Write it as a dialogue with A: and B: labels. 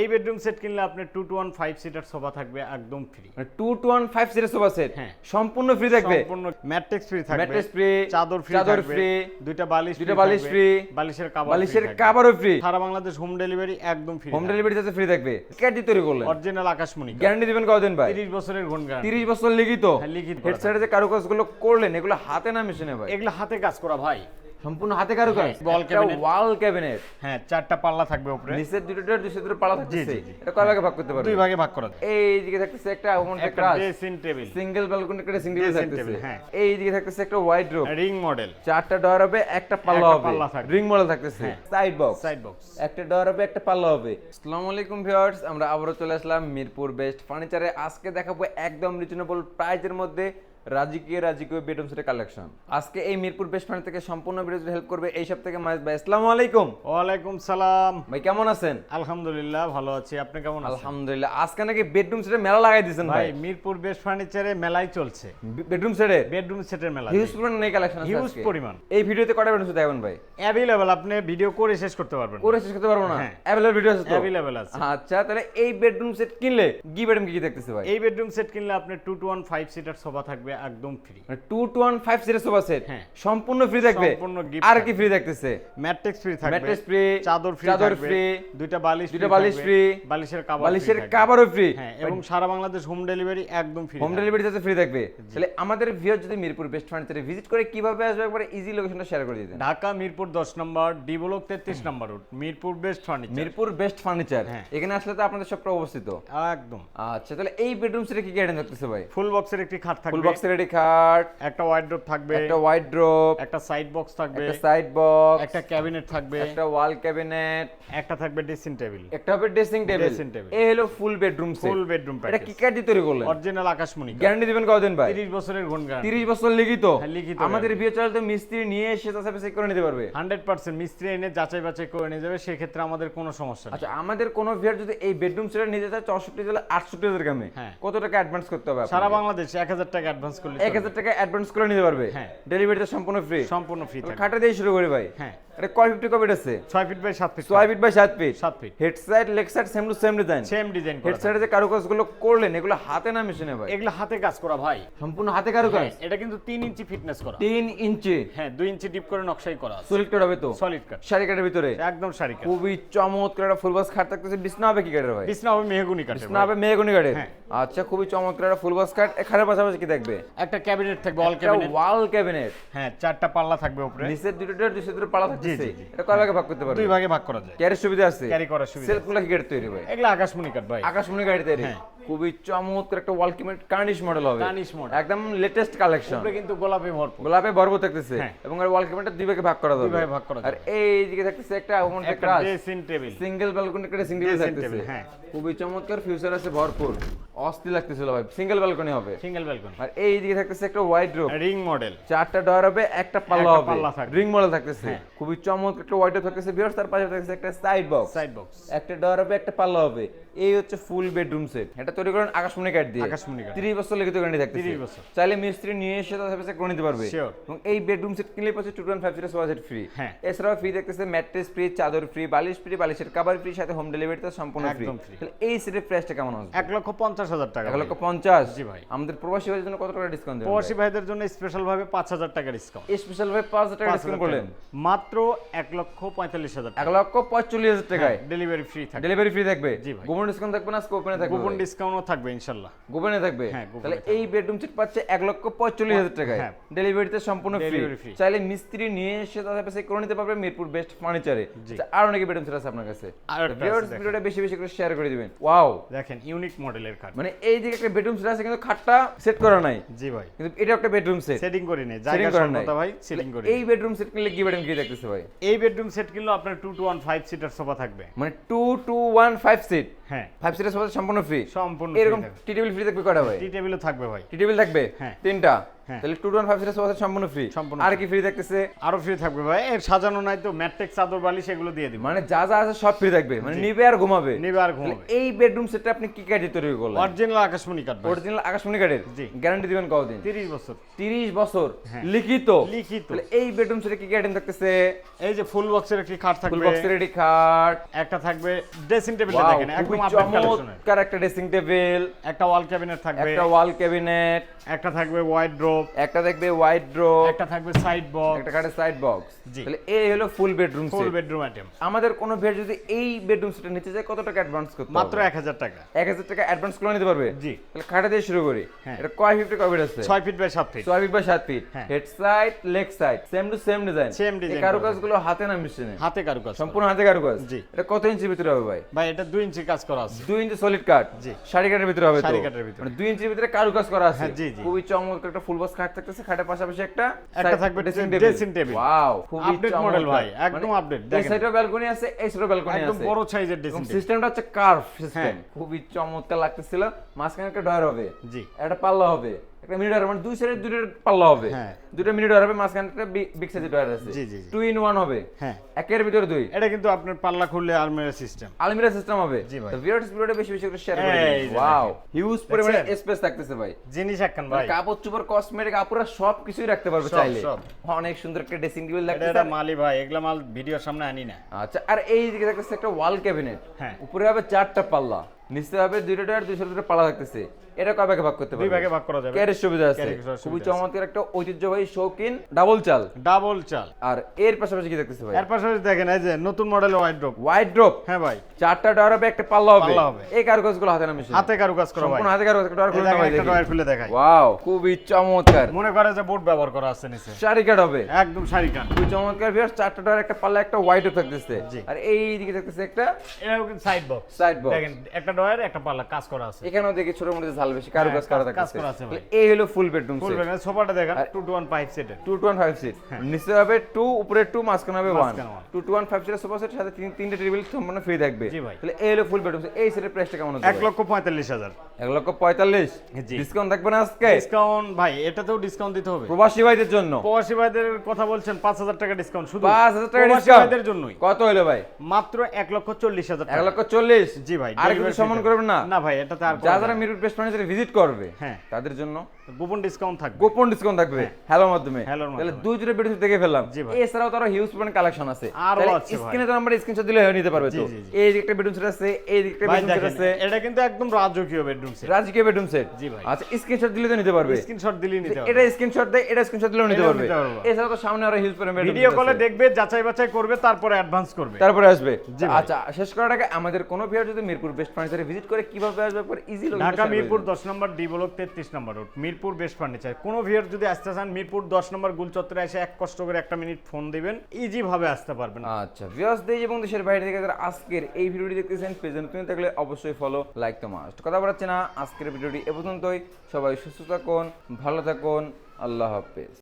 A: এই bedroom set কিনলে আপনার two two one five seater sofa থাকবে একদম free
B: two two one five series sofa set
A: হ্যাঁ।
B: সম্পূর্ণ ফ্রি থাকবে?
A: সম্পূর্ণ ম্যাট্রিক্স ফ্রি থাকবে।
B: Mattress free,
A: চাদর ফ্রি
B: চাদর free,
A: দুইটা বালিশ
B: দুইটা বালিশ free,
A: বালিশের কাভার
B: বালিশের কাভারও ফ্রি
A: সারা বাংলাদেশ হোম ডেলিভারি একদম ফ্রি
B: হোম ডেলিভারি যাতে ফ্রি থাকবে। ক্যাডি তৈরি করলেন।
A: অরিজিনাল আকাশমণি
B: গ্যারান্টি দিবেন কতদিন ভাই?
A: 30 বছরের গুণ গ্যারান্টি
B: তিরিশ বছর লিখিত।
A: হ্যাঁ, লিখিত করা
B: হেড সাইডে যে কারুকাজগুলো করলেন এগুলো হাতে না মেশিনে ভাই?
A: এগুলো হাতে কাজ করা ভাই।
B: সম্পূর্ণ হাতে কারুকাজ।
A: হ্যাঁ, wall cabinet।
B: ওয়াল ক্যাবিনেট
A: হ্যাঁ চারটা পাল্লা থাকবে উপরে।
B: নিচের দুটো দুটো দুটো পালা থাকতেছে।
A: জি, জি।
B: এটা কয় ভাগে ভাগ করতে পারবে?
A: দুই ভাগে ভাগ করা যায়।
B: এই দিকে থাকতেছে একটা ওমন
A: একটা ড্রেসিং টেবিল
B: সিঙ্গেল ব্যালকনি একটা সিঙ্গেল
A: Dressing
B: থাকতেছে।
A: হ্যাঁ।
B: এই দিকে থাকতেছে একটা ওয়াইড রোপ
A: রিং মডেল
B: চারটা ডয়ার হবে একটা পাল্লা হবে। রিং মডেল থাকতেছে। সাইড বক্স
A: সাইড বক্স
B: একটা ডয়ার হবে একটা পাল্লা হবে। আসসালামু আলাইকুম ভিউয়ার্স আমরা আবারও চলে আসলাম মিরপুর বেস্ট ফার্নিচারে আজকে দেখাবো একদম রিজনেবল প্রাইজের মধ্যে রাজকীয় রাজকীয় বেডরুম সেটের কালেকশন আজকে এই মিরপুর বেস্ট ফার্নিচার থেকে সম্পূর্ণ ভিডিও হেল্প করবে এই সব থেকে মাইজ ভাই। আসসালামু আলাইকুম।
A: ওয়ালাইকুম সালাম।
B: ভাই কেমন আছেন?
A: আলহামদুলিল্লাহ ভালো আছি। আপনি কেমন আছেন?
B: আলহামদুলিল্লাহ। আজকে নাকি বেডরুম সেটে মেলা লাগাই দিয়েছেন
A: ভাই মিরপুর বেস্ট ফার্নিচারে মেলাই চলছে।
B: বেডরুম সেটে
A: বেডরুম সেটের মেলা।
B: হিউজ পরিমাণ নেই কালেকশন আছে
A: হিউজ পরিমাণ।
B: এই ভিডিওতে কটা বেডরুম সেট দেখাবেন ভাই?
A: অ্যাভেলেবল আপনি ভিডিও করে শেষ করতে পারবেন।
B: করে শেষ করতে পারব না?
A: হ্যাঁ।
B: অ্যাভেলেবল ভিডিও আছে তো?
A: অ্যাভেলেবল আছে।
B: আচ্ছা তাহলে এই বেডরুম সেট কিনলে কি বেডরুম কি কি দেখতেছে ভাই?
A: এই বেডরুম সেট কিনলে আপনি two two one five seater sofa থাকবে একদম free
B: two two one five series sofa set
A: হ্যাঁ।
B: সম্পূর্ণ ফ্রি থাকবে।
A: সম্পূর্ণ gift
B: আর কি ফ্রি থাকতেছে?
A: ম্যাট্রিক্স ফ্রি থাকবে।
B: ম্যাট্রেস ফ্রি
A: চাদর ফ্রি
B: চাদর ফ্রি
A: দুইটা বালিশ
B: দুইটা বালিশ
A: থাকবে,
B: free,
A: বালিশের কাভার
B: বালিশের কাভারও ফ্রি
A: হ্যাঁ এবং সারা বাংলাদেশ হোম ডেলিভারি একদম ফ্রি
B: হোম ডেলিভারি যাতে ফ্রি থাকবে। তাহলে আমাদের ভিউয়ার যদি মিরপুর বেস্ট ফার্নিচারে ভিজিট করে কীভাবে আসবে একবার ইজি লোকেশনটা শেয়ার করে দিতেন
A: ঢাকা মিরপুর দশ নম্বর ডি ব্লক তেত্রিশ নম্বর road Mirpur best furniture
B: Mirpur best furniture
A: হ্যাঁ।
B: এখানে আসলে তো আপনাদের সবটা অবস্থিত।
A: একদম।
B: আচ্ছা তাহলে এই বেডরুম সেটে কি কি আইটেম থাকতেছে ভাই?
A: ফুল বক্সের একটি খাট
B: ফুল
A: থাকবে
B: বক্স খাট
A: একটা ওয়াইড্রোপ থাকবে।
B: একটা
A: একটা সাইড বক্স থাকবে।
B: একটা সাইড বক্স
A: একটা ক্যাবিনেট থাকবে।
B: একটা ওয়াল ক্যাবিনেট
A: একটা থাকবে ড্রেসিং টেবিল
B: একটা হবে ড্রেসিং টেবিল
A: Dressing table।
B: এই হলো full bedroom set
A: full bedroom
B: এটা কি দিয়ে তৈরি করলেন?
A: অরিজিনাল আকাশমণি
B: গ্যারান্টি দিবেন কতদিন ভাই?
A: 30 বছরের গুণ গ্যারান্টি
B: 30 বছর লিখিত।
A: হ্যাঁ, লিখিত
B: আমাদের বিয়ে চলে তো মিস্ত্রি নিয়ে এসে চেক করে নিতে পারবে।
A: 100% মিস্ত্রি এনে যাচাই বাছাই করে নিয়ে যাবে সেক্ষেত্রে আমাদের কোনো সমস্যা নেই।
B: আচ্ছা আমাদের কোন ভিয়ার যদি এই বেডরুম সেটে নিতে চায় চৌষট্টি জেলা আটষট্টি হাজার গ্রামে
A: হ্যাঁ।
B: কত টাকা অ্যাডভান্স করতে হবে
A: সারা বাংলাদেশ 1000 টাকা অ্যাডভান্স করলে
B: এক হাজার টাকা অ্যাডভান্স করে নিতে পারবে।
A: হ্যাঁ।
B: ডেলিভারিটা সম্পূর্ণ ফ্রি
A: সম্পূর্ণ ফ্রি
B: খাটা দিয়ে শুরু করি ভাই।
A: হ্যাঁ।
B: এটা কয় ফিফটি কপিট আছে?
A: 6 ফিট বাই 7 ফিট
B: ছয় ফিট বাই সাত feet
A: 7 feet
B: head side leg side same to same design
A: same design
B: head সাইডে যে কারুকাজগুলো করলেন এগুলো হাতে না মেশিনে ভাই?
A: এগুলো হাতে কাজ করা ভাই।
B: সম্পূর্ণ হাতে কারুকাজ?
A: হ্যাঁ, এটা কিন্তু 3 ইঞ্চি ফিটনেস করা।
B: তিন ইঞ্চি
A: হ্যাঁ 2 ইঞ্চি ডিপ করে নকশাই করা আছে।
B: সলিড কাট হবে তো?
A: সলিড কাট
B: শাড়ি কাটের ভিতরে?
A: একদম শাড়ি কাট
B: খুবই চমৎকার একটা ফুল বক্স খাট থাকতেছে। বিছনা হবে কি কাঠের ভাই?
A: বিছনা হবে মেহগুনি কাঠের
B: বিছনা হবে মেহগনি
A: হ্যাঁ।
B: আচ্ছা খুবই চমৎকার একটা ফুল বক্স খাট। এখানে পাশাপাশি কি দেখবে
A: একটা ক্যাবিনেট থাকবে অল ক্যাবিনেট।
B: ওয়াল ক্যাবিনেট।
A: হ্যাঁ চারটা পাল্লা থাকবে উপরে।
B: নিচের দুটো দুটো দুটো পালা এটা কয় ভাগে ভাগ করতে পারবে?
A: দুই ভাগে ভাগ করা যায়।
B: সুবিধা আছে?
A: ক্যারি করার সুবিধা
B: সেলফগুলো কি কাঠের তৈরি ভাই
A: এগুলো আকাশমণি কাঠ ভাই।
B: আকাশমণি গাড়ি তৈরি।
A: হ্যাঁ।
B: খুবই চমৎকার একটা ওয়াল ক্যাবিনেট কার্নিশ মডেল হবে।
A: Karnish model।
B: একদম লেটেস্ট কালেকশন
A: উপরে কিন্তু গোলাপে ভরপুর।
B: গোলাপে বর্ব থাকতেছে
A: হ্যাঁ।
B: এবং আর ওয়াল ক্যাবিনেটটা দুই ভাগে ভাগ করা যাবে।
A: ভাগে ভাগ করা
B: আর এই দিকে থাকতেছে একটা ওমন
A: একটা ড্রেসিং টেবিল
B: সিঙ্গেল ব্যালকনি একটা সিঙ্গেল থাকতেছে
A: হ্যাঁ।
B: খুবই চমৎকার ফিউচার আছে ভরপুর। অস্থির লাগতেছিল ভাই। সিঙ্গেল ব্যালকনি হবে।
A: সিঙ্গেল ব্যালকনি
B: আর এই দিকে থাকতেছে একটা ওয়াইড রুম
A: রিং মডেল
B: চারটা ডয়ার হবে একটা পাল্লা হবে। রিং মডেল থাকতেছে।
A: হ্যাঁ।
B: খুবই চমৎকার একটা ওয়াইড থাকতেছে। বিয়ার তার পাশে থাকতেছে একটা সাইড বক্স
A: সাইড বক্স
B: একটা ডয়ার হবে একটা পাল্লা হবে। এই হচ্ছে ফুল বেডরুম সেট এটা তৈরি করেন আকাশমণি কাঠ দিয়ে।
A: আকাশমণি কাঠ।
B: 30 বছর লিখিত গ্যারান্টি থাকতেছে
A: 30 বছর।
B: চাইলে মিস্ত্রি নিয়ে এসে তার করে নিতে পারবে। এবং এই বেডরুম সেট কিনলে পাচ্ছে সেট ফ্রি
A: হ্যাঁ।
B: এছাড়াও ফ্রি থাকতেছে ম্যাট্রেস ফ্রি চাদর ফ্রি বালিশ ফ্রি বালিশের কাভার ফ্রি সাথে হোম ডেলিভারি তো সম্পূর্ণ ফ্রি তাহলে এই সেটের প্রাইসটা কেমন হবে
A: লক্ষ হাজার টাকা
B: লক্ষ
A: জি ভাই।
B: আমাদের প্রবাসী ভাইদের জন্য কত টাকা ডিসকাউন্ট দেবেন
A: প্রবাসী ভাইদের জন্য স্পেশাল ভাবে পাঁচ হাজার টাকা ডিসকাউন্ট
B: স্পেশাল ভাবে পাঁচ হাজার টাকা ডিসকাউন্ট করলেন?
A: মাত্র এক লক্ষ পঁয়তাল্লিশ হাজার
B: এক লক্ষ পঁয়তাল্লিশ হাজার টাকায়।
A: ডেলিভারি ফ্রি থাকবে।
B: ডেলিভারি ফ্রি থাকবে?
A: জি ভাই।
B: গোপন ডিসকাউন্ট থাকবে না স্কোপেনে থাকবে ভাই?
A: ডিসকাউন্টও থাকবে ইনশাল্লাহ।
B: গোপনে থাকবে?
A: হ্যাঁ,
B: তাহলে এই বেডরুম সেট পাচ্ছে এক লক্ষ পঁয়তাল্লিশ হাজার টাকায়।
A: হ্যাঁ।
B: ডেলিভারিতে সম্পূর্ণ ফ্রি চাইলে মিস্ত্রি নিয়ে এসে তাদের কাছে করে নিতে পারবে মিরপুর বেস্ট ফার্নিচারে। আরও অনেক বেডরুম সেট আছে আপনার কাছে।
A: আর
B: ভিডিওটা বেশি বেশি করে শেয়ার করে দিবেন। ওয়াও
A: দেখেন ইউনিক মডেলের কার্ড
B: মানে এই দিকে একটা বেডরুম সেট আছে কিন্তু খাটটা সেট করা নাই।
A: জি ভাই।
B: কিন্তু এটা একটা বেডরুম সেট
A: সেটিং করে নেই। জায়গা
B: নাই।
A: ভাই সেটিং করে
B: এই বেডরুম সেট কিনলে কি বেডরুম কি দেখতেছে ভাই?
A: এই বেডরুম সেট কিনলে আপনার two two one five seater sofa থাকবে।
B: মানে two two one five seat
A: হ্যাঁ।
B: ফাইভ সিটার সম্পূর্ণ ফ্রি
A: সম্পূর্ণ
B: এরকম টি টেবিল ফ্রি থাকবে কটা ভাই?
A: টি টেবিলও থাকবে ভাই।
B: টি টেবিল থাকবে?
A: হ্যাঁ।
B: তিনটা। তাহলে টু ওয়ান ফাইভ সিটের সোফা সম্পূর্ণ ফ্রি
A: সম্পূর্ণ
B: আর কি ফ্রি থাকতেছে
A: আরও ফ্রি থাকবে ভাই। এর সাজানো নাই তো ম্যাট্রিক চাদর বালিশ এগুলো দিয়ে দিব।
B: মানে যা যা আছে সব ফ্রি থাকবে। মানে নিবে আর ঘুমাবে।
A: নিবে আর ঘুমাবে।
B: এই বেডরুম সেটটা আপনি কি কাজে তৈরি করলেন?
A: অরিজিনাল আকাশমণি কাঠ
B: অরিজিনাল আকাশমণি কাঠের। গ্যারান্টি দিবেন কতদিন?
A: 30 বছর।
B: তিরিশ বছর।
A: হ্যাঁ।
B: লিখিত।
A: লিখিত।
B: তাহলে এই বেডরুম সেটে কি কি আইটেম থাকতেছে?
A: এই যে ফুল বক্সের একটি খাট
B: ফুল
A: থাকবে
B: বক্স রেডি খাট।
A: একটা থাকবে ড্রেসিং টেবিল দেখেন একদম
B: একটা ড্রেসিং টেবিল
A: একটা ওয়াল ক্যাবিনেট থাকবে।
B: একটা ওয়াল ক্যাবিনেট
A: একটা থাকবে ওয়াইড ড্রপ
B: একটা দেখবে ওয়াইড ড্রপ
A: একটা থাকবে সাইড বক্স
B: একটা কাঠের সাইড বক্স তাহলে এই হলো full bedroom
A: full bedroom item
B: আমাদের কোনো ভেট যদি এই বেডরুম সেটের নিচে যায় কত টাকা অ্যাডভান্স করতে
A: মাত্র
B: হবে?
A: এক হাজার টাকা।
B: এক হাজার টাকা অ্যাডভান্স করে নিতে পারবে?
A: জি।
B: তাহলে খাটা দিয়ে শুরু করি।
A: হ্যাঁ।
B: এটা কয় ফিফটি কয় ফিট আছে?
A: ছয় ফিট বাই সাত ফিট
B: ছয় ফিট বাই সাত feet. Head side leg side same to same design
A: Same design
B: এই কারুকাজগুলো হাতে না মেশিনে?
A: হাতে কারুকাজ করা।
B: সম্পূর্ণ হাতে কারুকাজ?
A: জি।
B: এটা কত ইঞ্চি ভিতরে হবে ভাই?
A: ভাই এটা দুই ইঞ্চি কাজ করা আছে।
B: দুই ইঞ্চি সলিড কাট
A: জি।
B: শাড়ি কাঠের ভিতরে হবে তো?
A: শাড়ি কাঠের ভিতরে।
B: মানে দুই ইঞ্চির ভিতরে কারুকাজ করা আছে।
A: হ্যাঁ, জি।
B: খুবই চমৎকার একটা ফুল বক্স খাট থাকতেছে খাটের পাশাপাশি একটা
A: একটা থাকবে ড্রেসিং টেবিল
B: ওয়াও খুবই
A: আপডেট মডেল ভাই, একদম update,
B: এই
A: দেখেন।
B: সাইডে ব্যালকনি আছে এই ব্যালকনি
A: একদম বড় সাইজের ড্রেসিং টেবিল
B: সিস্টেমটা হচ্ছে কার্ভ সিস্টেম
A: হ্যাঁ।
B: খুবই চমৎকার লাগতেছিল। মাঝখানে একটা ডয়ার হবে।
A: জি।
B: একটা পাল্লা হবে। একটা মিনি ডয়ার মানে দুই সাইডে পাল্লা হবে।
A: হ্যাঁ।
B: দুটো মিনি ডয়ার হবে মাঝখানে একটা বিগ সাইজের ডয়ার আছে। টু ইন ওয়ান হবে।
A: হ্যাঁ।
B: একের ভিতরে দুই।
A: এটা কিন্তু আপনার পাল্লা খুললে আলমিরা সিস্টেম
B: আলমিরা সিস্টেম হবে।
A: জি ভাই।
B: তো ভিউয়ার্স ভিডিওটা বেশি বেশি করে শেয়ার করে দিন। ওয়াও হিউজ পরিমাণে স্পেস থাকতেছে ভাই।
A: জিনিস একখান ভাই।
B: কাপড় চোপড় কসমেটিক আপুরা সব কিছুই রাখতে পারবে চাইলে। অনেক সুন্দর একটা ড্রেসিং টেবিল লাগতেছে
A: এটা মালি ভাই এগুলা মাল ভিডিওর সামনে আনি না।
B: আচ্ছা আর এই দিকে থাকতেছে একটা ওয়াল ক্যাবিনেট
A: হ্যাঁ।
B: উপরে হবে চারটা পাল্লা নিচে হবে দুইটা ডয়ার দুইশো দুটো পাল্লা থাকতেছে। এটা কয় ভাগে ভাগ করতে
A: দুই ভাগে ভাগ করা যাবে।
B: ক্যারের সুবিধা আছে। খুবই চমৎকার একটা ঐতিহ্যবাহী শৌখিন ডাবল চাল।
A: ডাবল চাল।
B: আর এর পাশাপাশি কি দেখতেছে ভাই?
A: এর পাশাপাশি দেখেন এই যে নতুন model wide drop
B: wide drop
A: হ্যাঁ ভাই।
B: চারটা ডয়ার হবে একটা পাল্লা হবে।
A: পাল্লা হবে।
B: এই কারুকাজগুলো হাতে না
A: হাতে কারুকাজ করা ভাই।
B: সম্পূর্ণ হাতে কারুকাজ ডয়ার খুলে ভাই
A: একটা
B: দেখি।
A: খুলে দেখাই।
B: ওয়াও খুবই চমৎকার।
A: মনে করে যে বোর্ড ব্যবহার করা আছে নিচে।
B: শাড়ি কাট হবে।
A: একদম শাড়ি কান
B: খুবই চমৎকার ভিউয়ার্স চারটা ডয়ার একটা পাল্লা একটা হোয়াইট থাকতেছে। আর এই দিকে থাকতেছে একটা
A: এটা সাইড বক্স
B: সাইড বক্স
A: দেখেন একটা ড্রয়ার একটা পাল্লা কাজ করা আছে।
B: এখানেও দেখি ছোট মোটো ঝাল বেশি কারুকাজ
A: হ্যাঁ,
B: করা তাহলে এই হলো ফুল বেডরুম
A: ফুল
B: সেট
A: সোফাটা দেখেন
B: আর-
A: 2 টু 1 পাইপ সেটের
B: two two one five seat নিচে হবে টু উপরে টু মাঝখানে হবে ওয়ান
A: মাঝখানে one।
B: টু সিটের সোফা সেট সাথে তিন তিনটে টেবিল সম্পূর্ণ ফ্রি থাকবে। তাহলে এই হলো ফুল বেডরুম এই সেটের প্রাইসটা কেমন হচ্ছে
A: এক লক্ষ পঁয়তাল্লিশ হাজার।
B: এক লক্ষ পঁয়তাল্লিশ?
A: জি।
B: ডিসকাউন্ট থাকবে না আজকে?
A: ডিসকাউন্ট ভাই এটাতেও ডিসকাউন্ট দিতে হবে।
B: প্রবাসী ভাইদের জন্য।
A: প্রবাসী ভাইদের কথা বলছেন পাঁচ হাজার টাকা ডিসকাউন্ট শুধু।
B: পাঁচ হাজার টাকা
A: প্রবাসী
B: ডিসকাউন্ট
A: ভাইদের জন্যই।
B: কত হলো ভাই?
A: মাত্র এক লক্ষ চল্লিশ হাজার
B: এক
A: টাকা
B: লক্ষ চল্লিশ?
A: জি ভাই
B: আর কিছু সম্মান করবেন না?
A: না ভাই এটাতে আর
B: যারা। মিরুট বেস্ট ফার্নিচারে ভিজিট করবে
A: হ্যাঁ।
B: তাদের জন্য
A: গোপন ডিসকাউন্ট থাকবে।
B: গোপন ডিসকাউন্ট থাকবে হ্যালোর মাধ্যমে। তাহলে দুই জোড়া দেখে ফেললাম। এছাড়াও হিউজ পরিমাণ কালেকশন আছে।
A: আরও আছে
B: স্ক্রিনে তো নাম্বার স্ক্রিনশট দিলে নিতে পারবে তো। এই একটা বেডরুম সেট আছে এই একটা বেডরুম সেট আছে।
A: এটা কিন্তু একদম রাজকীয় বেডরুম সেট
B: রাজকীয় বেডরুম সেট
A: জি ভাই।
B: আচ্ছা স্ক্রিনশট দিলে তো নিতে পারবে।
A: স্ক্রিনশট দিলেই নিতে
B: এটা স্ক্রিনশট দেয় এটা স্ক্রিনশট দিলেও নিতে পারবে। এছাড়াও তো সামনে আরও হিউজ পরিমাণ
A: ভিডিও কলে দেখবে যাচাই বাছাই করবে তারপরে অ্যাডভান্স করবে।
B: তারপরে আসবে। আচ্ছা শেষ করার আগে আমাদের কোনো ভিউয়ার যদি মিরপুর বেস্ট ফার্নিচারে ভিজিট করে কীভাবে আসবে? পরে ইজি
A: ঢাকা মিরপুর দশ নম্বর, ডি ব্লক তেত্রিশ number road Mirpur best furniture. কোনো ভিয়ার যদি আসতে চান, মিরপুর দশ নম্বর গুলচত্রে এসে এক কষ্ট করে একটা মিনিট ফোন দিবেন ইজি ভাবে আসতে পারবেন।
B: আচ্ছা ভিউয়ার্স দেশ এবং দেশের বাইরে থেকে যারা আজকের এই ভিডিওটি দেখতেছেন, পেজে তুমি থাকলে অবশ্যই ফলো লাইক তো মাস্ট কথা বলাচ্ছে না, আজকের ভিডিওটি এ পর্যন্তই। সবাই সুস্থ থাকুন, ভালো থাকুন, আল্লাহ হাফেজ।